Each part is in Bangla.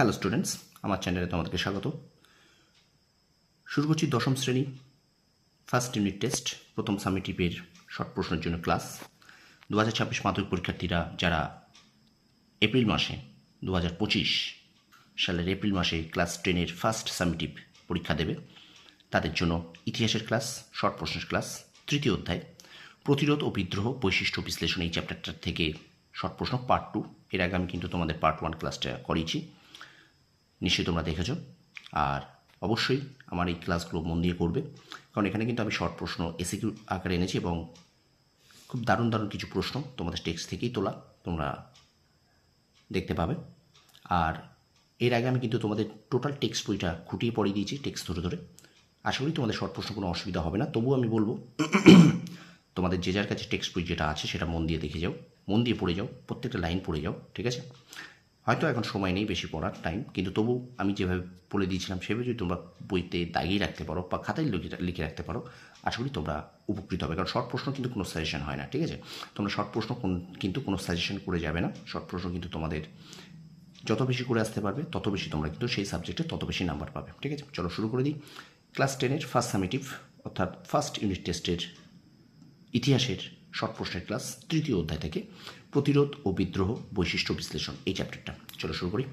হ্যালো স্টুডেন্টস আমার চ্যানেলে তোমাদেরকে স্বাগত। শুরু করছি দশম শ্রেণি ফার্স্ট ইউনিট টেস্ট প্রথম সামিটিপের শর্ট প্রশ্নের জন্য ক্লাস দু হাজার ছাব্বিশ মাধ্যমিক পরীক্ষার্থীরা যারা এপ্রিল মাসে দু হাজার পঁচিশ সালের এপ্রিল মাসে ক্লাস টেনের ফার্স্ট সামিটিভ পরীক্ষা দেবে, তাদের জন্য ইতিহাসের ক্লাস শর্ট প্রশ্নের ক্লাস তৃতীয় অধ্যায়, প্রতিরোধ ও বিদ্রোহ বৈশিষ্ট্য বিশ্লেষণ এই চ্যাপ্টারটার থেকে শর্ট প্রশ্ন পার্ট টু এর আগে আমি কিন্তু তোমাদের পার্ট ওয়ান ক্লাসটা করিয়েছি। নিশ্চয়ই তোমরা দেখেছ। আর অবশ্যই আমার এই ক্লাসগুলো মন দিয়ে করবে কারণ এখানে কিন্তু আমি শর্ট প্রশ্ন এসিকিউ আকারে এনেছি এবং খুব দারুণ দারুণ কিছু প্রশ্ন তোমাদের টেক্সট থেকেই তোলা, তোমরা দেখতে পাবে। আর এর আগে আমি কিন্তু তোমাদের টোটাল টেক্সট বইটা খুঁটিয়ে পড়িয়ে দিয়েছি টেক্সট ধরে ধরে। আশা করি তোমাদের শর্ট প্রশ্ন কোনো অসুবিধা হবে না। তবুও আমি বলব, তোমাদের যে যার কাছে টেক্সট বই যেটা আছে সেটা মন দিয়ে দেখে যাও, মন দিয়ে পড়ে যাও, প্রত্যেকটা লাইন পড়ে যাও, ঠিক আছে? হয়তো এখন সময় নেই বেশি পড়ার টাইম কিন্তু তবু আমি যেভাবে বলে দিয়েছিলাম সেভাবে যদি তোমরা বইতে দাগিয়ে রাখতে পারো বা খাতায় লিখে রাখতে পারো, আশা করি তোমরা উপকৃত হবে। কারণ শর্ট প্রশ্ন কিন্তু কোনো সাজেশন হয় না, ঠিক আছে? তোমরা শর্ট প্রশ্ন কোন- কিন্তু কোনো সাজেশন করে যাবে না। শর্ট প্রশ্ন কিন্তু তোমাদের যত বেশি করে আসতে পারবে, তত বেশি তোমরা কিন্তু সেই সাবজেক্টে তত বেশি নাম্বার পাবে, ঠিক আছে? চলো শুরু করে দিই। ক্লাস টেনের ফার্স্ট সামিটিভ অর্থাৎ ফার্স্ট ইউনিট টেস্টের ইতিহাসের শর্ট প্রশ্নের ক্লাস, তৃতীয় অধ্যায় থেকে প্রতিরোধ ও বিদ্রোহ বৈশিষ্ট্য বিশ্লেষণ এই চ্যাপ্টারটা চলো শুরু করি।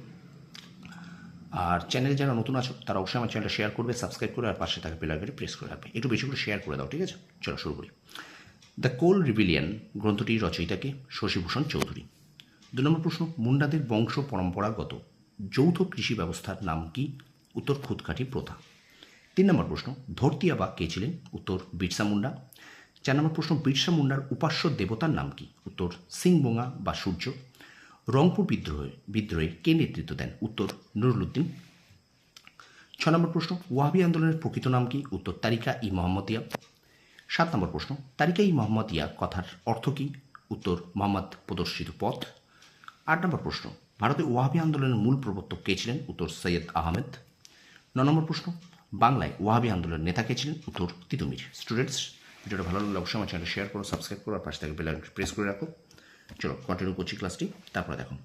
আর চ্যানেলে যারা নতুন আছো, তারা অবশ্যই আমার চ্যানেলটা শেয়ার করবে সাবস্ক্রাইব করে, আর পাশে থাকা বেলাইকনে প্রেস করে রাখবে। একটু বেশি করে শেয়ার করে দাও, ঠিক আছে? চলো শুরু করি। দ্য কোল রিবিলিয়ন গ্রন্থটির রচয়িতাকে শশীভূষণ চৌধুরী। দু নম্বর প্রশ্ন, মুন্ডাদের বংশ পরম্পরাগত যৌথ কৃষি ব্যবস্থার নাম কি? উত্তর খুদকাঠি প্রথা। তিন নম্বর প্রশ্ন, ধর্তিয়া বা কে ছিলেন? উত্তর বিরসা মুন্ডা। চার নম্বর প্রশ্ন বিরসা মুন্ডার উপাস্য দেবতার নাম কি? উত্তর সিংবোঙা বা সূর্য। রংপুর বিদ্রোহে বিদ্রোহে কে নেতৃত্ব দেন? উত্তর নুরুল উদ্দিন ছ নম্বর প্রশ্ন, ওয়াহাবি আন্দোলনের প্রকৃত নাম কি? উত্তর, তারিকা ই মোহাম্মদিয়া। সাত নম্বর প্রশ্ন, তারিকা ই মোহাম্মদিয়া কথার অর্থ কি? উত্তর, মোহাম্মদ প্রদর্শিত পথ। আট নম্বর প্রশ্ন, ভারতে ওয়াহাবি আন্দোলনের মূল প্রবর্তক কে ছিলেন? উত্তর, সৈয়দ আহমেদ। ন নম্বর প্রশ্ন, বাংলায় ওয়াহাবি আন্দোলনের নেতা কে ছিলেন? উত্তর, তিতুমির। স্টুডেন্টস ভিডিওটা ভালো লাগলে অবশ্যই আমার চ্যানেল শেয়ার করো সাবস্ক্রাইব করো, আর পাশে থেকে বেল প্রেস করে রাখো। চলো কন্টিনিউ করছি ক্লাসটি তারপরে দেখো।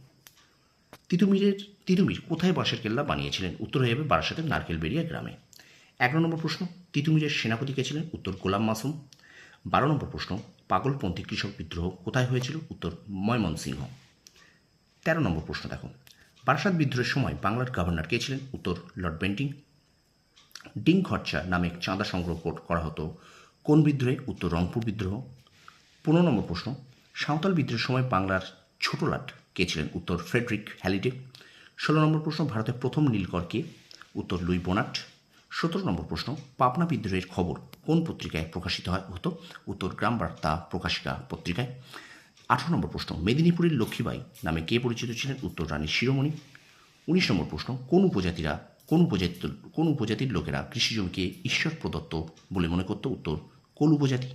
তিতুমিরের, তিতুমির কোথায় বাঁশের কেল্লা বানিয়েছিলেন? উত্তর হয়ে যাবে বারাসাতের নারকেল নারকেলবেড়িয়া গ্রামে। এগারো নম্বর প্রশ্ন, তিতুমিরের সেনাপতি কে ছিলেন? উত্তর গোলাম মাসুম। বারো নম্বর প্রশ্ন, পাগলপন্থী কৃষক বিদ্রোহ কোথায় হয়েছিল? উত্তর ময়মনসিংহ। তেরো নম্বর প্রশ্ন দেখো, বারাসাত বিদ্রোহের সময় বাংলার গভর্নর কে ছিলেন? উত্তর লর্ড বেন্টিং। ডিং খরচা নামে চাঁদা সংগ্রহ করা হতো। কোন বিদ্রোহে? উত্তর, রংপুর বিদ্রোহ। পনেরো নম্বর প্রশ্ন, সাঁওতাল বিদ্রোহের সময় বাংলার ছোট লাট কে ছিলেন? উত্তর, ফ্রেডরিক হ্যালিডে। ষোলো নম্বর প্রশ্ন, ভারতের প্রথম নীলকর কে? উত্তর, লুই বোনাট। সতেরো নম্বর প্রশ্ন, পাবনা বিদ্রোহের খবর কোন পত্রিকায় প্রকাশিত হয়? হতো, উত্তর গ্রাম বার্তা প্রকাশিকা পত্রিকায়। আঠারো নম্বর প্রশ্ন, মেদিনীপুরের লক্ষ্মীবাই নামে কে পরিচিত ছিলেন? উত্তর, রানী শিরোমণি। উনিশ নম্বর প্রশ্ন, কোন উপজাতিরা কোন উপজাতি, কোন উপজাতির লোকেরা কৃষি জমিকে ঈশ্বর প্রদত্ত বলে মনে করত? উত্তর কোল উপজাতি?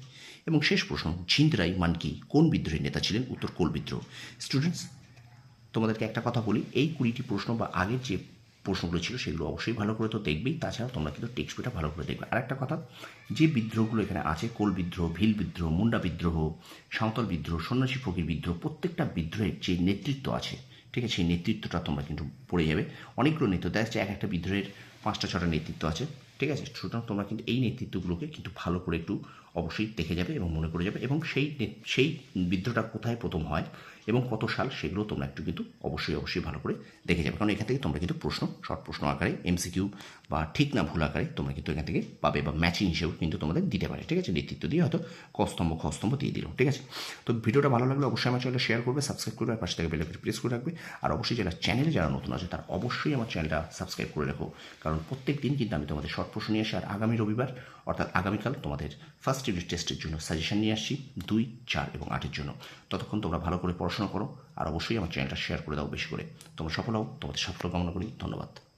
এবং শেষ প্রশ্ন ঝিন্দরাই মানকি কোন বিদ্রোহের নেতা ছিলেন? উত্তর, কোল বিদ্রোহ। স্টুডেন্টস তোমাদেরকে একটা কথা বলি, এই কুড়িটি প্রশ্ন বা আগের যে প্রশ্নগুলো ছিল সেগুলো অবশ্যই ভালো করে তো দেখবেই তাছাড়া তোমরা কিন্তু টেক্সট বইটা ভালো করে দেখবে। আর একটা কথা, যে বিদ্রোহগুলো এখানে আছে, কোল বিদ্রোহ, ভিল বিদ্রোহ, মুন্ডা বিদ্রোহ, সাঁওতাল বিদ্রোহ, সন্ন্যাসী ফকির বিদ্রোহ, প্রত্যেকটা বিদ্রোহের যে নেতৃত্ব আছে ঠিক আছে, সেই নেতৃত্বটা তোমরা কিন্তু পড়ে যাবে। অনেকগুলো নেতৃত্ব, দেখা যাচ্ছে এক একটা বিদ্রোহের পাঁচটা, ছটা নেতৃত্ব আছে, ঠিক আছে? সুতরাং তোমরা কিন্তু এই নেতৃত্বগুলোকে কিন্তু ভালো করে একটু অবশ্যই দেখে যাবে এবং মনে করে যাবে এবং সেই সেই বিদ্রোহটা কোথায় প্রথম হয় এবং কত সাল সেগুলো তোমরা একটু কিন্তু অবশ্যই অবশ্যই ভালো করে দেখে যাবে। কারণ এখান থেকে তোমরা কিন্তু প্রশ্ন শর্ট প্রশ্ন আকারে এমসিকিউ বা ঠিক না ভুল আকারে তোমরা কিন্তু এখান থেকে পাবে বা ম্যাচিং হিসেবে কিন্তু তোমাদের দিতে পারে। ঠিক আছে? নেতৃত্ব দিয়ে হয়তো কস্তম্ভ, খস্তম্ভ দিয়ে দিল। ঠিক আছে? তো ভিডিওটা ভালো লাগলে অবশ্যই আমার চ্যানেলটা শেয়ার করবে সাবস্ক্রাইব করবে আর পাশে থেকে বেল প্রেস করে রাখবে। আর অবশ্যই যারা চ্যানেলে যারা নতুন আছে, তারা অবশ্যই আমার চ্যানেলটা সাবস্ক্রাইব করে রাখো। কারণ প্রত্যেক দিন কিন্তু আমি তোমাদের শর্ট প্রশ্ন নিয়ে আসি। আর আগামী রবিবার, অর্থাৎ আগামীকাল তোমাদের ফার্স্ট ইউনিট টেস্টের জন্য সাজেশন নিয়ে আসছি। দুই, চার এবং আটের জন্য। ততক্ষণ তোমরা ভালো করে পড়াশোনা করো আর অবশ্যই আমার চ্যানেলটা শেয়ার করে দাও বেশি করে। তোমরা সফল হও, তোমাদের সাফল্য কামনা করি। ধন্যবাদ।